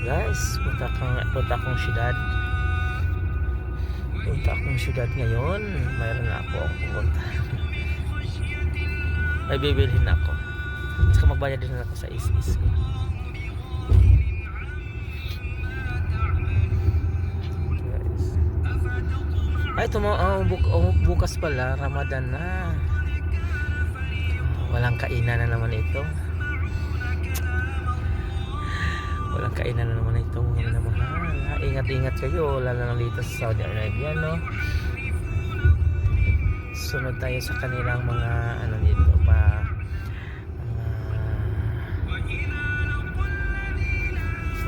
Guys, punta kang punta akong syudad. Punta akong syudad ngayon. Mayroon na ako pupunta. May bibilhin ako. Saka magbayad din ako sa is-is ko. Guys. Ay, tumo oh, buk oh, bukas pala, Ramadan na. Walang kainan na naman ito. Walang kainan na naman ito mga minamahal. Ha, Ingat-ingat kayo, lalo na dito sa Saudi Arabia, no? Sunod tayo sa kanilang mga ano dito pa mga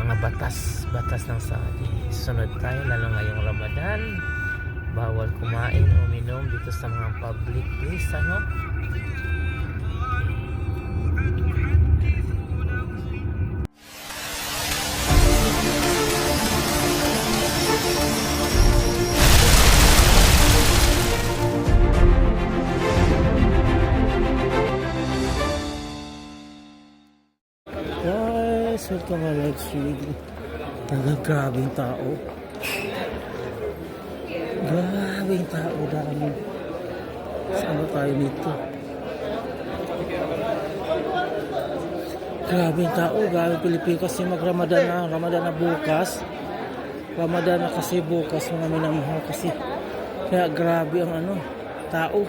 mga batas batas ng Saudi. Sunod tayo lalo ngayong Ramadan. Bawal kumain uminom dito sa mga public place, ano? To live stream. Talagang grabing tao. Grabing tao dami. Saan ba tayo nito? Grabing tao, grabing Pilipino kasi mag-Ramadan na. Ramadan na bukas. Ramadan na kasi bukas mga minamahal kasi. Kaya grabe ang ano, tao.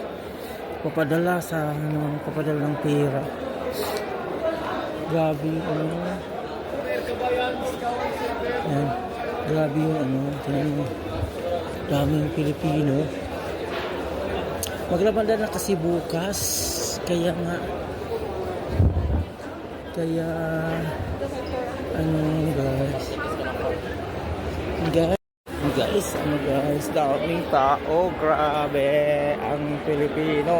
Papadala sa ano, papadala ng pera. Grabe ano. Yan. Grabe yung ano. Mo. Daming Pilipino. Maglabanda na kasi bukas. Kaya nga. Kaya. Ano guys. Guys. Guys, ano guys, daming tao, grabe, ang Pilipino.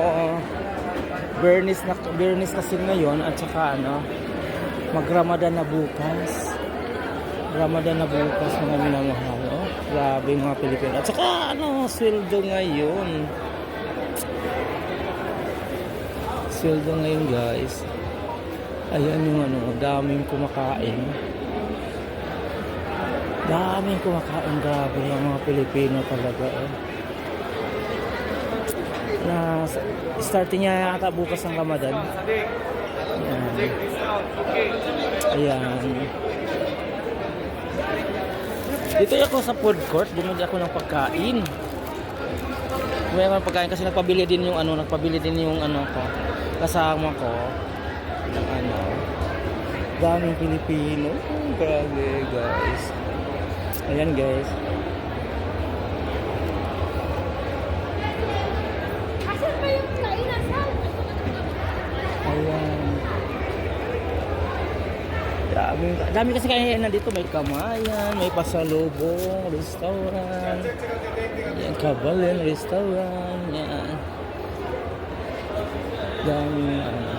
Bernis na Bernis kasi ngayon at saka ano, mag-Ramadan na bukas. Ramadan na bukas mga minamahal. Oh. Grabe mga Pilipino. At saka ano, sweldo ngayon. Sweldo ngayon guys. Ayan yung ano, daming kumakain. Daming kumakain. Grabe yung mga Pilipino talaga. Eh. Na starting niya yata bukas ng Ramadan. Ayan. Ayan. Dito ako sa food court, bumili ako ng pagkain. Bumili ako ng pagkain kasi nagpabili din yung ano, nagpabili din yung ano ko, kasama ko ng ano, daming Pilipino. Oh, grabe guys. Ayan guys. Asan ba yung kainan, Sal? Ayan. Dami, dami kasi kaya nandito may kamayan, may pasalubong, restaurant. Yan, kabalin, restaurant. Yan. Dami, ano.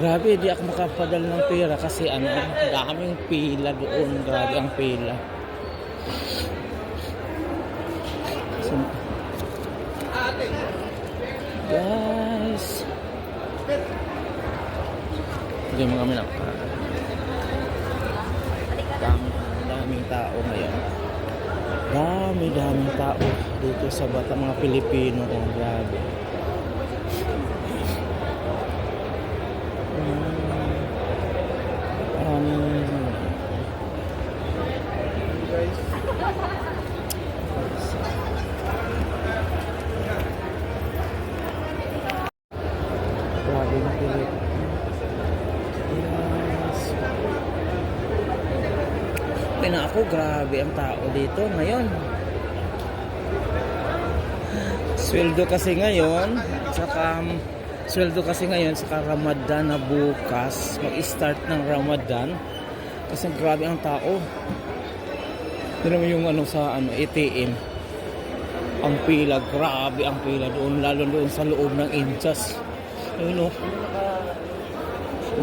Grabe, di ako makapadal ng pera kasi ano, daming pila doon. Grabe ang pila. So, guys. Hindi mo kami lang. Dami, daming tao ngayon. Dami, daming tao dito sa bata mga Pilipino. Oh, grabe. Um, grabe na Pilipino. Yes. Tingnan ako, grabe ang tao dito ngayon. Sweldo kasi ngayon, saka um, sweldo kasi ngayon saka Ramadan na bukas, mag-start ng Ramadan. Kasi grabe ang tao. Tingnan mo yung ano sa ano ATM. Ang pila, grabe ang pila doon, lalo doon sa loob ng Inchas. Ayun oh.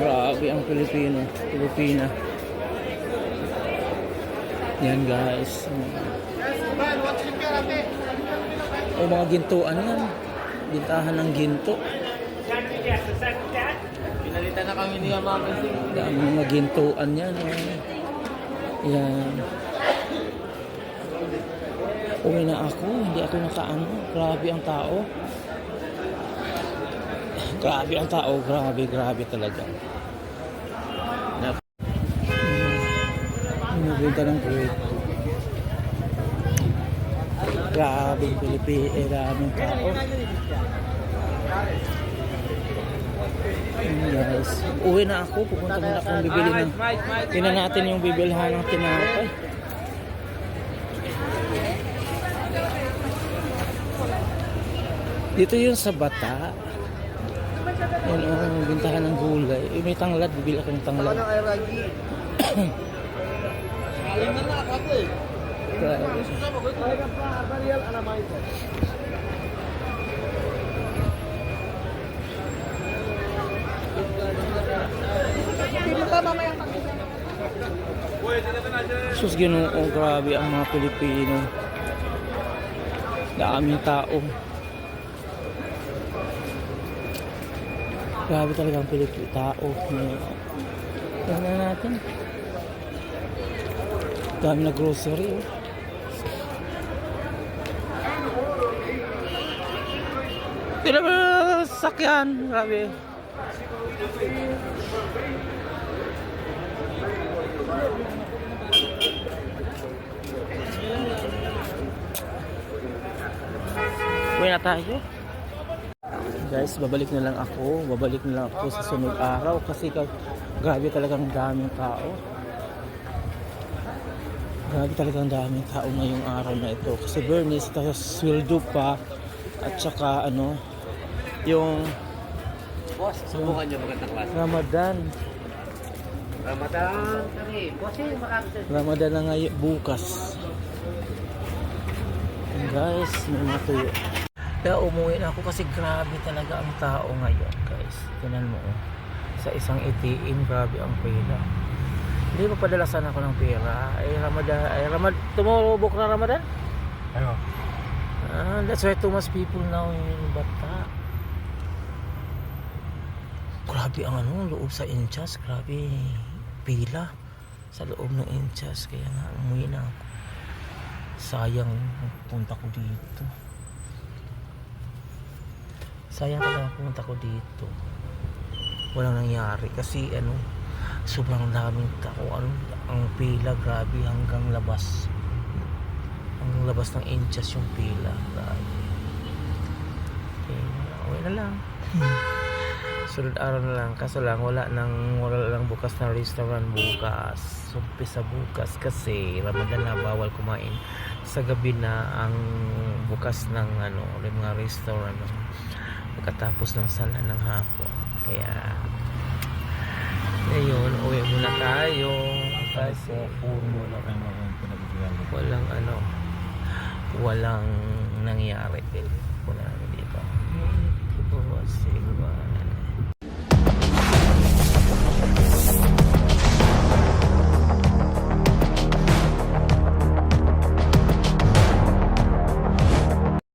Grabe ang Pilipino, Pilipina. Yan guys. O mga gintuan yan. Bintahan ng ginto. Pinalitan na kami ni Mama Sing. Daming nagintuan yan. Oh. Yan. Uwi na ako. Hindi ako nakaano. Grabe ang tao. Grabe ang tao. Grabe, grabe talaga. Nagpunta ng Kuwait. Grabe ang Pilipinas. Eh, daming tao. Guys. Uwi na ako. Pupunta muna akong bibili ng... Tingnan natin yung bibilhan ng tinapay. Dito yun sa bata. Yan o, oh, bintahan ng gulay. Eh, may tanglad. Bibili ako ng tanglad. Sus, ginoo. Grabe ang mga Pilipino. Daming tao. Grabe talaga ang Pilipino. Tao. Tingnan natin. Dami na grocery. Tira ba sakyan? Grabe. Uwi na tayo. Guys, babalik na lang ako. Babalik na lang ako sa sunod araw kasi ka, grabe talagang daming tao. Grabe talagang daming tao ngayong araw na ito. Kasi Bernice, tapos sweldo pa. At saka ano, yung Boss, subukan niyo magandang klase. Ramadan. Ramadan kami. Boss, eh, makakasal. Ramadan na ngayon, bukas. Guys, may mga tuyo. Kaya umuwi na ako kasi grabe talaga ang tao ngayon, guys. Tinan mo, oh. Sa isang ATM, grabe ang pera. Hindi pa padalasan ako ng pera. Ay, Ramadan, ay, Ramadan, tomorrow book na Ramadan? Ano? Ah, that's why too much people now in Bata. Grabe ang ano, loob sa inchas. Grabe, pila sa loob ng inchas. Kaya nga, umuwi na ako. Sayang, punta ko dito. Sayang talaga punta ko dito. Walang nangyari kasi ano, sobrang daming tao. Ano, ang pila, grabe hanggang labas ang labas ng inches yung pila. Grabe. Okay, okay na lang. Sunod araw na lang. Kaso lang, wala nang, wala lang bukas na restaurant bukas. Umpisa bukas kasi Ramadan na bawal kumain. Sa gabi na ang bukas ng ano, yung mga restaurant pagkatapos ng sala ng hapon. Kaya ngayon, uwi muna tayo. Kasi walang ano walang nangyari. Wala dito. Ito siguro